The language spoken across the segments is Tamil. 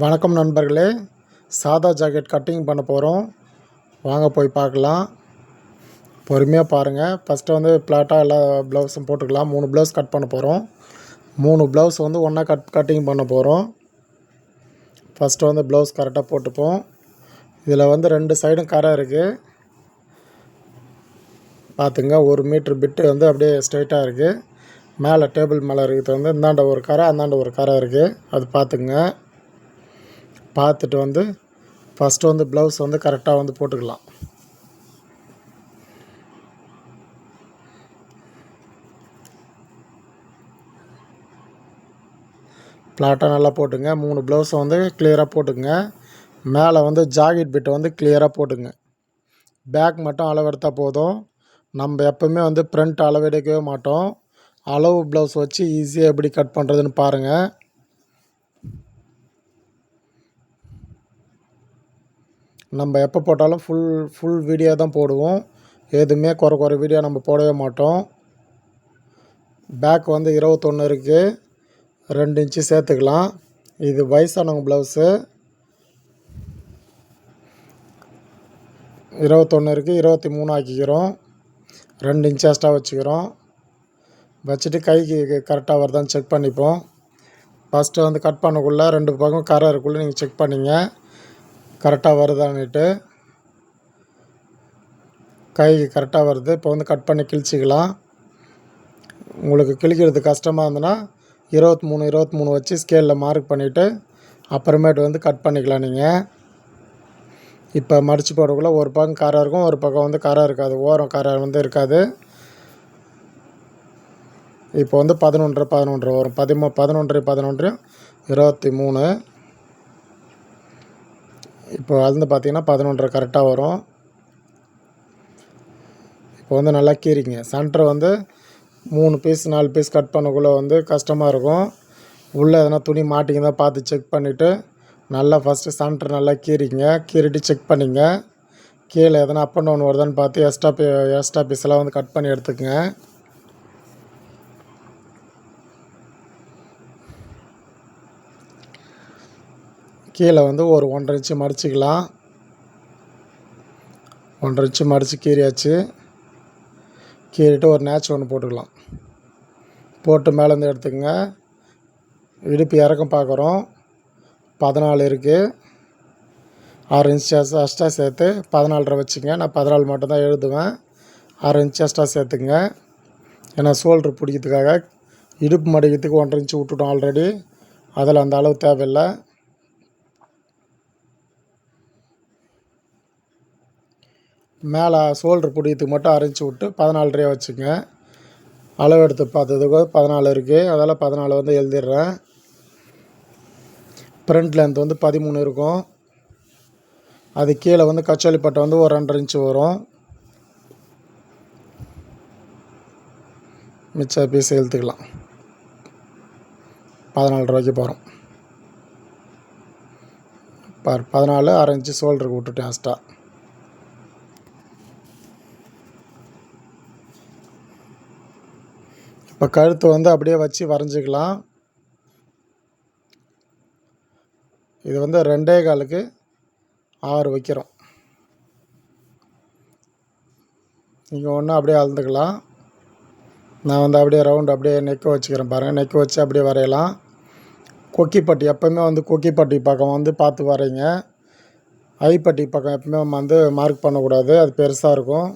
வணக்கம் நண்பர்களே. சாதா ஜாக்கெட் கட்டிங் பண்ண போகிறோம் வாங்க போய் பார்க்கலாம். பொறுமையாக பாருங்கள் ஃபஸ்ட்டு வந்து ப்ளாட்டாக எல்லா ப்ளவுஸும் போட்டுக்கலாம். மூணு ப்ளவுஸ் கட் பண்ண போகிறோம் மூணு ப்ளவுஸ் வந்து ஒன்றா கட் கட்டிங் பண்ண போகிறோம் ஃபஸ்ட்டு வந்து ப்ளவுஸ் கரெக்டாக போட்டுப்போம். இதில் வந்து ரெண்டு சைடும் கரை இருக்குது பார்த்துங்க ஒரு மீட்ரு பிட்டு வந்து அப்படியே ஸ்ட்ரைட்டாக இருக்குது மேலே டேபிள் மேலே இருக்கிறது வந்து இந்தாண்ட ஒரு கரை அந்தாண்ட ஒரு கரை இருக்குது அது பார்த்துங்க பார்த்துட்டு வந்து ஃபஸ்ட்டு வந்து ப்ளவுஸ் வந்து கரெக்டாக வந்து போட்டுக்கலாம். ஃப்ளாட்டாக நல்லா போட்டுங்க. மூணு ப்ளவுஸை வந்து கிளியராக போட்டுக்குங்க மேலே வந்து ஜாக்கெட் பிட்டை வந்து கிளியராக போட்டுங்க. பேக் மட்டும் அளவெடுத்தால் போதும். நம்ம எப்போவுமே வந்து ஃப்ரண்ட் அளவெடுக்கவே மாட்டோம். அளவு ப்ளவுஸ் வச்சு ஈஸியாக எப்படி கட் பண்ணுறதுன்னு பாருங்கள் நம்ம எப்போ போட்டாலும் ஃபுல் ஃபுல் வீடியோ தான் போடுவோம். எதுவுமே குறை குறை வீடியோ நம்ம போடவே மாட்டோம். பேக் வந்து இருபத்தொன்று இருக்குது ரெண்டு இன்ச்சு சேர்த்துக்கலாம். இது வயசானவங்க ப்ளவுஸு இருபத்தொன்று இருக்குது இருபத்தி மூணு ஆக்கிக்கிறோம். ரெண்டு இன்ச் எக்ஸ்ட்ரா வச்சுக்கிறோம். வச்சுட்டு கைக்கு கரெக்டாக வருதான்னு செக் பண்ணிப்போம். ஃபஸ்ட்டு வந்து கட் பண்ணக்குள்ளே ரெண்டு பக்கம் கரை இருக்குள்ளே நீங்கள் செக் பண்ணிங்க. கரெக்டாக வருதான்னுட்டு கைக்கு கரெக்டாக வருது. இப்போ வந்து கட் பண்ணி கிழிச்சிக்கலாம். உங்களுக்கு கிழிக்கிறது கஷ்டமாக இருந்ததுன்னா இருபத்தி மூணு இருபத்தி மூணு வச்சு ஸ்கேலில் மார்க் பண்ணிவிட்டு அப்புறமேட்டு வந்து கட் பண்ணிக்கலாம் நீங்கள் இப்போ மடித்து போடக்குள்ள ஒரு பக்கம் காராக இருக்கும் ஒரு பக்கம் வந்து காராக இருக்காது. ஓரம் காராக வந்து இருக்காது. இப்போ வந்து பதினொன்றரை பதினொன்றரை வரும் பதிமூ பதினொன்றரை பதினொன்று இருபத்தி மூணு. இப்போ வந்து பார்த்தீங்கன்னா பதினொன்றரை கரெக்டாக வரும். இப்போ வந்து நல்லா கீறிங்க சென்டர் வந்து மூணு பீஸ் நாலு பீஸ் கட் பண்ணக்குள்ளே வந்து கஷ்டமாக இருக்கும். உள்ளே எதனா துணி மாட்டிங்க பார்த்து செக் பண்ணிவிட்டு நல்லா ஃபஸ்ட்டு சென்டர் நல்லா கீறிங்க கீறிட்டு செக் பண்ணிங்க. கீழே எதனா அப் அண்ட் டவுன் வருதான்னு பார்த்து எக்ஸ்ட்ரா பீ எக்ஸ்ட்ரா பீஸெல்லாம் வந்து கட் பண்ணி எடுத்துக்கங்க. கீழே வந்து ஒரு ஒன்றரை இன்ச்சு மடிச்சிக்கலாம். ஒன்றரை இன்ச்சு மடித்து கீறியாச்சு. கீறிட்டு ஒரு நேச்சு ஒன்று போட்டுக்கலாம். போட்டு மேலேருந்து எடுத்துக்கோங்க. இடுப்பு இறக்கம் பார்க்குறோம். பதினாலு இருக்குது ஆறு இன்ச்சு எக்ஸ்ட்ரா சேர்த்து பதினாலரை வச்சுங்க. நான் பதினாலு மட்டும்தான் எழுதுவேன். ஆறு இன்ச்சு எக்ஸ்ட்ரா சேர்த்துங்க ஏன்னா சோல்ட்ரு பிடிக்கிறதுக்காக இடுப்பு மடிக்கிறதுக்கு ஒன்றரை இன்ச்சு விட்டுட்டோம் ஆல்ரெடி அதில் அந்த அளவு தேவையில்லை. மேலே சோல்ட்ரு பிடிக்கிறதுக்கு மட்டும் அரைஞ்சி விட்டு பதினாலரையா வச்சுங்க. அளவு எடுத்து பார்த்ததுக்கு பதினாலு இருக்குது அதெல்லாம் பதினாலு வந்து எழுதிடுறேன். ஃப்ரண்ட் லென்த் வந்து பதிமூணு இருக்கும். அது கீழே வந்து கச்சோலி பட்டை வந்து ஒரு ரெண்டரை இன்ச்சு வரும். மிச்ச பீஸ் எழுத்துக்கலாம் பதினாலு ரூபாய்க்கு போகிறோம் பார் பதினாலு அரை இன்ச்சு சோல்டருக்கு விட்டுட்டேன் அஸ்டா. இப்போ கழுத்து வந்து அப்படியே வச்சு வரைஞ்சிக்கலாம். இது வந்து ரெண்டே காலுக்கு ஆறு வைக்கிறோம். நீங்கள் ஒன்று அப்படியே அளந்துக்கலாம். நான் வந்து அப்படியே ரவுண்டு அப்படியே நெக்கு வச்சுக்கிறேன் பாருங்கள் நெக்கு வச்சு அப்படியே வரையலாம். கொக்கிப்பட்டி எப்போவுமே வந்து கொக்கிப்பட்டி பக்கம் வந்து பார்த்து வரைங்க ஐப்பட்டி பக்கம் எப்பவுமே வந்து மார்க் பண்ணக்கூடாது. அது பெருசாக இருக்கும்.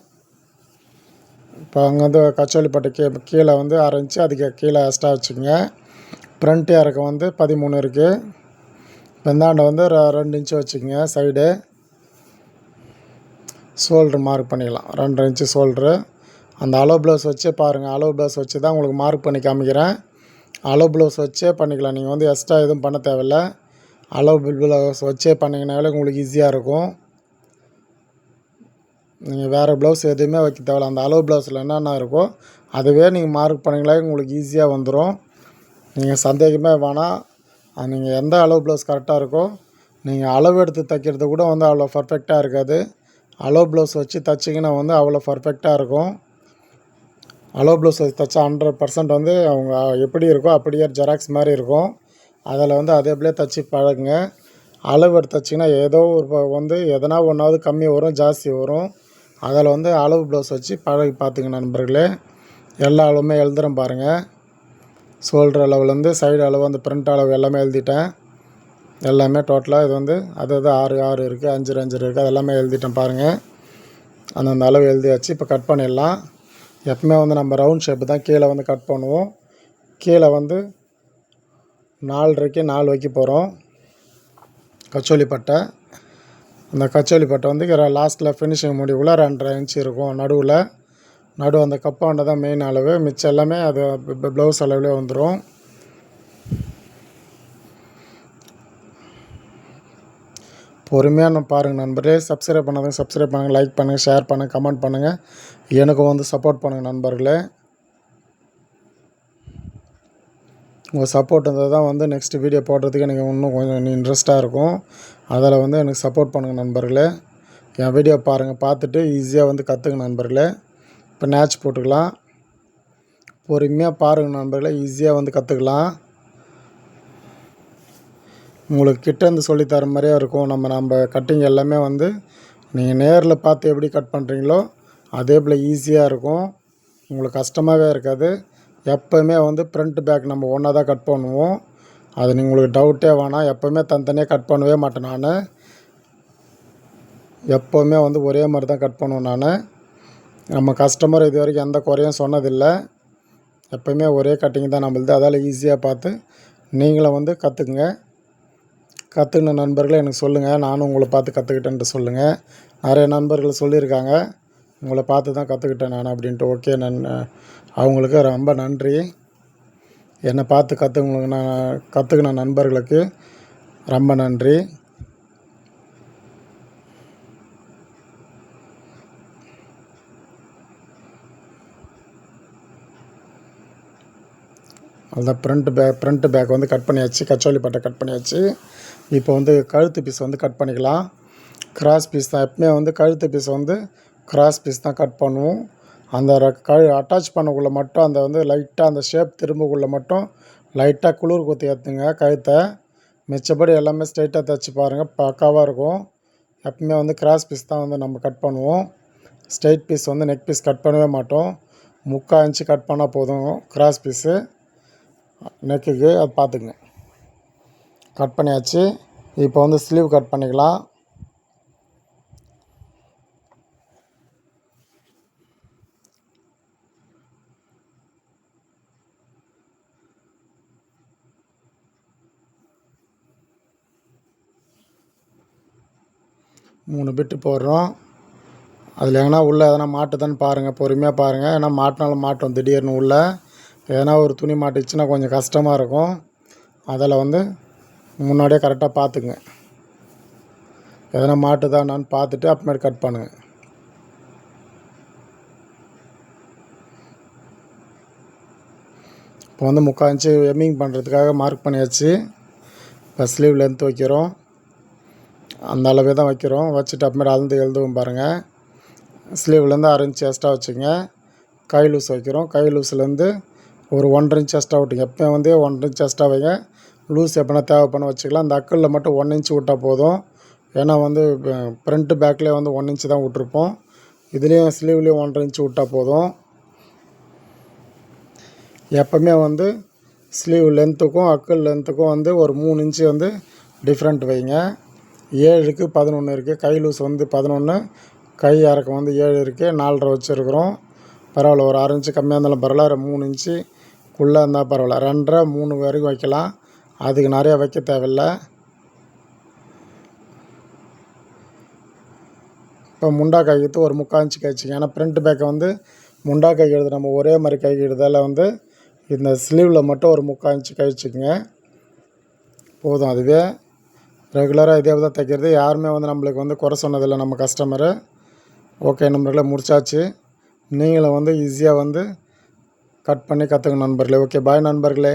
இப்போ அங்கே வந்து கச்சோலிப்பட்டு கீ கீழே வந்து அரை இன்ச்சு அதுக்கு கீழே எக்ஸ்ட்ரா வச்சுக்கோங்க. ஃப்ரண்ட் இறக்கம் வந்து பதிமூணு இருக்குது இப்போ வந்து ர ரெண்டு இன்ச்சு வச்சுக்கோங்க சைடு ஷோல்ட்ரு மார்க் பண்ணிக்கலாம் ரெண்டரை இன்ச்சு ஷோல்ட்ரு அந்த அலோ ப்ளவுஸ் வச்சே பாருங்கள் அலோ ப்ளவுஸ் வச்சு தான் உங்களுக்கு மார்க் பண்ணி காமிக்கிறேன். அலோ ப்ளவுஸ் வச்சே பண்ணிக்கலாம். நீங்கள் வந்து எக்ஸ்ட்ரா எதுவும் பண்ண தேவையில்ல. அலோ ப்ளவுஸ் வச்சே பண்ணிங்கனாலே உங்களுக்கு ஈஸியாக இருக்கும். நீங்கள் வேறு ப்ளவுஸ் எதுவுமே வைக்க தேவையில்ல. அந்த அளவு ப்ளவுஸில் என்னென்ன இருக்கோ அதுவே நீங்கள் மார்க் பண்ணிங்களே உங்களுக்கு ஈஸியாக வந்துடும். நீங்கள் சந்தேகமே வேணாம். அது நீங்கள் எந்த அளவு ப்ளவுஸ் கரெக்டாக இருக்கோ நீங்கள் அளவு எடுத்து தைக்கிறது கூட வந்து அவ்வளோ பர்ஃபெக்டாக இருக்காது. அளவு ப்ளவுஸ் வச்சு தைச்சிங்கன்னா வந்து அவ்வளோ பர்ஃபெக்டாக இருக்கும். அளவு ப்ளவுஸ் வச்சு தைச்சா ஹண்ட்ரட் பர்சன்ட் வந்து அவங்க எப்படி இருக்கோ அப்படியே ஜெராக்ஸ் மாதிரி இருக்கும். அதில் வந்து அதே அப்படியே தைச்சி பழகுங்க. அளவு எடுத்து தைச்சிங்கன்னா ஏதோ ஒரு வந்து எதனா ஒன்றாவது கம்மி வரும் ஜாஸ்தி வரும். அதில் வந்து அளவு ப்ளவுஸ் வச்சு பழகி பார்த்துங்க நண்பர்களே. எல்லா அளவுமே எழுதுகிறேன் பாருங்கள் ஷோல்டர் அளவுலேருந்து சைடு அளவு அந்த பிரிண்ட் அளவு எல்லாமே எழுதிட்டேன். எல்லாமே டோட்டலாக இது வந்து அது அது ஆறு ஆறு இருக்குது அஞ்சு அஞ்சு இருக்குது அதெல்லாமே எழுதிட்டேன் பாருங்கள் அந்தந்த அளவு எழுதி வச்சு இப்போ கட் பண்ணிடலாம். எப்பவுமே வந்து நம்ம ரவுண்ட் ஷேப்பு தான் கீழே வந்து கட் பண்ணுவோம். கீழே வந்து நாலரைக்கு நாலு வைக்க போகிறோம் கச்சோலி பட்டை. அந்த கச்சோலி பட்டை வந்து லாஸ்ட்டில் ஃபினிஷிங் முடிவுல ரெண்டரை இன்ச் இருக்கும் நடுவில். நடு அந்த கப்பாண்ட தான் மெயின் அளவு. மிச்சம் எல்லாமே அது ப்ளவுஸ் அளவுலேயே வந்துடும் பொறுமையாக நான் பாருங்கள் நண்பரே. சப்ஸ்கிரைப் பண்ணாதவங்க சப்ஸ்கிரைப் பண்ணுங்கள் லைக் பண்ணுங்கள் ஷேர் பண்ணுங்கள் கமெண்ட் பண்ணுங்கள் எனக்கும் வந்து சப்போர்ட் பண்ணுங்கள் நண்பர்களே. உங்கள் சப்போர்ட் இருந்தால் தான் வந்து நெக்ஸ்ட் வீடியோ போடுறதுக்கு எனக்கு இன்னும் கொஞ்சம் இன்ட்ரெஸ்ட்டாக இருக்கும். அதில் வந்து எனக்கு சப்போர்ட் பண்ணுங்கள் நண்பர்களே. என் வீடியோ பாருங்கள் பார்த்துட்டு ஈஸியாக வந்து கற்றுங்க நண்பர்களே. இப்போ நேச் போட்டுக்கலாம். பொறுமையாக பாருங்கள் நண்பர்களே ஈஸியாக வந்து கற்றுக்கலாம் உங்களுக்கு கிட்டேருந்து சொல்லித்தர மாதிரியே இருக்கும். நம்ம நம்ம கட்டிங் எல்லாமே வந்து நீங்கள் நேரில் பார்த்து எப்படி கட் பண்ணுறீங்களோ அதே போல் ஈஸியாக இருக்கும். உங்களுக்கு கஷ்டமாகவே இருக்காது. எப்போவுமே வந்து ஃப்ரண்ட் பேக் நம்ம ஒன்றா தான் கட் பண்ணுவோம். அது உங்களுக்கு டவுட்டே வேணாம். எப்போவுமே தனித்தனியாக கட் பண்ணவே மாட்டேன் நான். எப்போவுமே வந்து ஒரே மாதிரி தான் கட் பண்ணுவேன் நான். நம்ம கஸ்டமர் இது வரைக்கும் எந்த குறையும் சொன்னதில்லை. எப்போவுமே ஒரே கட்டிங் தான் நம்மளுது. அதால் ஈஸியாக பார்த்து நீங்களும் வந்து கற்றுக்குங்க கற்றுக்கின நண்பர்களை எனக்கு சொல்லுங்கள் நானும் உங்களை பார்த்து கற்றுக்கிட்டேன்ட்டு சொல்லுங்கள் நிறைய நண்பர்கள் சொல்லியிருக்காங்க. உங்களை பார்த்து தான் கற்றுக்கிட்டேன் நான் அப்படின்ட்டு. ஓகே நன் அவங்களுக்கு ரொம்ப நன்றி. என்னை பார்த்து கற்றுக்கணும் நான் கற்றுக்கின நண்பர்களுக்கு ரொம்ப நன்றி. அதுதான் ஃப்ரண்ட் பேக் ஃப்ரண்ட் பேக் வந்து கட் பண்ணியாச்சு கச்சோலி பட்டை கட் பண்ணியாச்சு. இப்போ வந்து கழுத்து பீஸ் வந்து கட் பண்ணிக்கலாம். கிராஸ் பீஸ் தான் எப்பவுமே வந்து கழுத்து பீஸ் வந்து கிராஸ் பீஸ் தான் கட் பண்ணுவோம். அந்த கழு அட்டாச் பண்ணக்குள்ளே மட்டும் அந்த வந்து லைட்டாக அந்த ஷேப் திரும்பக்குள்ளே மட்டும் லைட்டாக குளிர் குத்தி ஏற்றுங்க கழுத்தை. மிச்சப்படி எல்லாமே ஸ்ட்ரைட்டாக தைச்சி பாருங்கள் பக்காவாக இருக்கும். எப்பவுமே வந்து கிராஸ் பீஸ் தான் வந்து நம்ம கட் பண்ணுவோம். ஸ்ட்ரைட் பீஸ் வந்து நெக் பீஸ் கட் பண்ணவே மாட்டோம். முக்கால் இன்ச்சு கட் பண்ணால் போதும் கிராஸ் பீஸு நெக்குக்கு அது பார்த்துக்குங்க கட் பண்ணியாச்சு. இப்போ வந்து ஸ்லீவ் கட் பண்ணிக்கலாம். மூணு பிட்டு போடுறோம். அதில் எதனா உள்ளே எதனா மாட்டுதான்னு பாருங்கள் பொறுமையாக பாருங்கள் ஏன்னா மாட்டினாலும் மாட்டோம் திடீர்னு உள்ளே. எதனா ஒரு துணி மாட்டுச்சுன்னா கொஞ்சம் கஷ்டமாக இருக்கும். அதில் வந்து முன்னாடியே கரெக்டாக பார்த்துக்குங்க எதனா மாட்டுதா என்னான்னு பார்த்துட்டு அப்புறமேட்டு கட் பண்ணுங்கள் இப்போ வந்து முக்கால் இன்ச்சு எம்மிங் பண்ணுறதுக்காக மார்க் பண்ணியாச்சு. இப்போ ஸ்லீவ் லென்த் வைக்கிறோம். அந்த அளவே தான் வைக்கிறோம். வச்சுட்டு அப்புறமேட்டு அளந்து எழுதுவோம் பாருங்கள் ஸ்லீவ்லேருந்து அரை இன்ச் எக்ஸ்ட்ரா வச்சுங்க கை லூஸ் வைக்கிறோம். கை லூஸ்லேருந்து ஒரு ஒன்றரை இன்ச் எக்ஸ்ட்ரா விட்டுங்க. எப்போ வந்து ஒன்றரை இன்ச் எக்ஸ்ட்ரா வைங்க. லூஸ் எப்போனா தேவைப்பட வச்சுக்கலாம். அந்த அக்கலில் மட்டும் ஒன் இன்ச் விட்டால் போதும். ஏன்னா வந்து ஃப்ரண்ட்டு பேக்லேயே வந்து ஒன் இன்ச் தான் விட்ருப்போம் இதுலேயும் ஸ்லீவ்லேயும் ஒன்றரை இன்ச் விட்டால் போதும். எப்போவுமே வந்து ஸ்லீவ் லென்த்துக்கும் அக்கல் லென்த்துக்கும் வந்து ஒரு மூணு இன்ச்சு வந்து டிஃப்ரெண்ட் வைங்க. ஏழுக்கு பதினொன்று இருக்குது கை லூஸ் வந்து பதினொன்று கை இறக்கம் வந்து ஏழு இருக்குது நாலரை வச்சுருக்குறோம். பரவாயில்ல ஒரு ஆறு இன்ச்சு கம்மியாக இருந்தாலும் பரவாயில்ல. ஒரு மூணு இன்ச்சுக்குள்ளே இருந்தால் பரவாயில்ல. ரெண்டரை மூணு வரைக்கும் வைக்கலாம். அதுக்கு நிறையா வைக்க தேவையில்ல. இப்போ முண்டா கைக்கு ஒரு முக்கால் இன்ச்சு கைச்சிங்க ஏன்னா பிரிண்ட் பேக்கை வந்து முண்டா கைக்கிறது நம்ம ஒரே மாதிரி கைக்கிறதால வந்து இந்த ஸ்லீவில் மட்டும் ஒரு முக்கால் இன்ச்சு கழிச்சுக்குங்க. போதும் அதுவே. ரெகுலராக இதே தான் தைக்கிறது. யாருமே வந்து நம்மளுக்கு வந்து குறை சொன்னதில்லை நம்ம கஸ்டமரு ஓகே நண்பர்களே முடிச்சாச்சு. நீங்களும் வந்து ஈஸியாக வந்து கட் பண்ணி கற்றுங்க நண்பர்களே. ஓகே பாய் நண்பர்களே.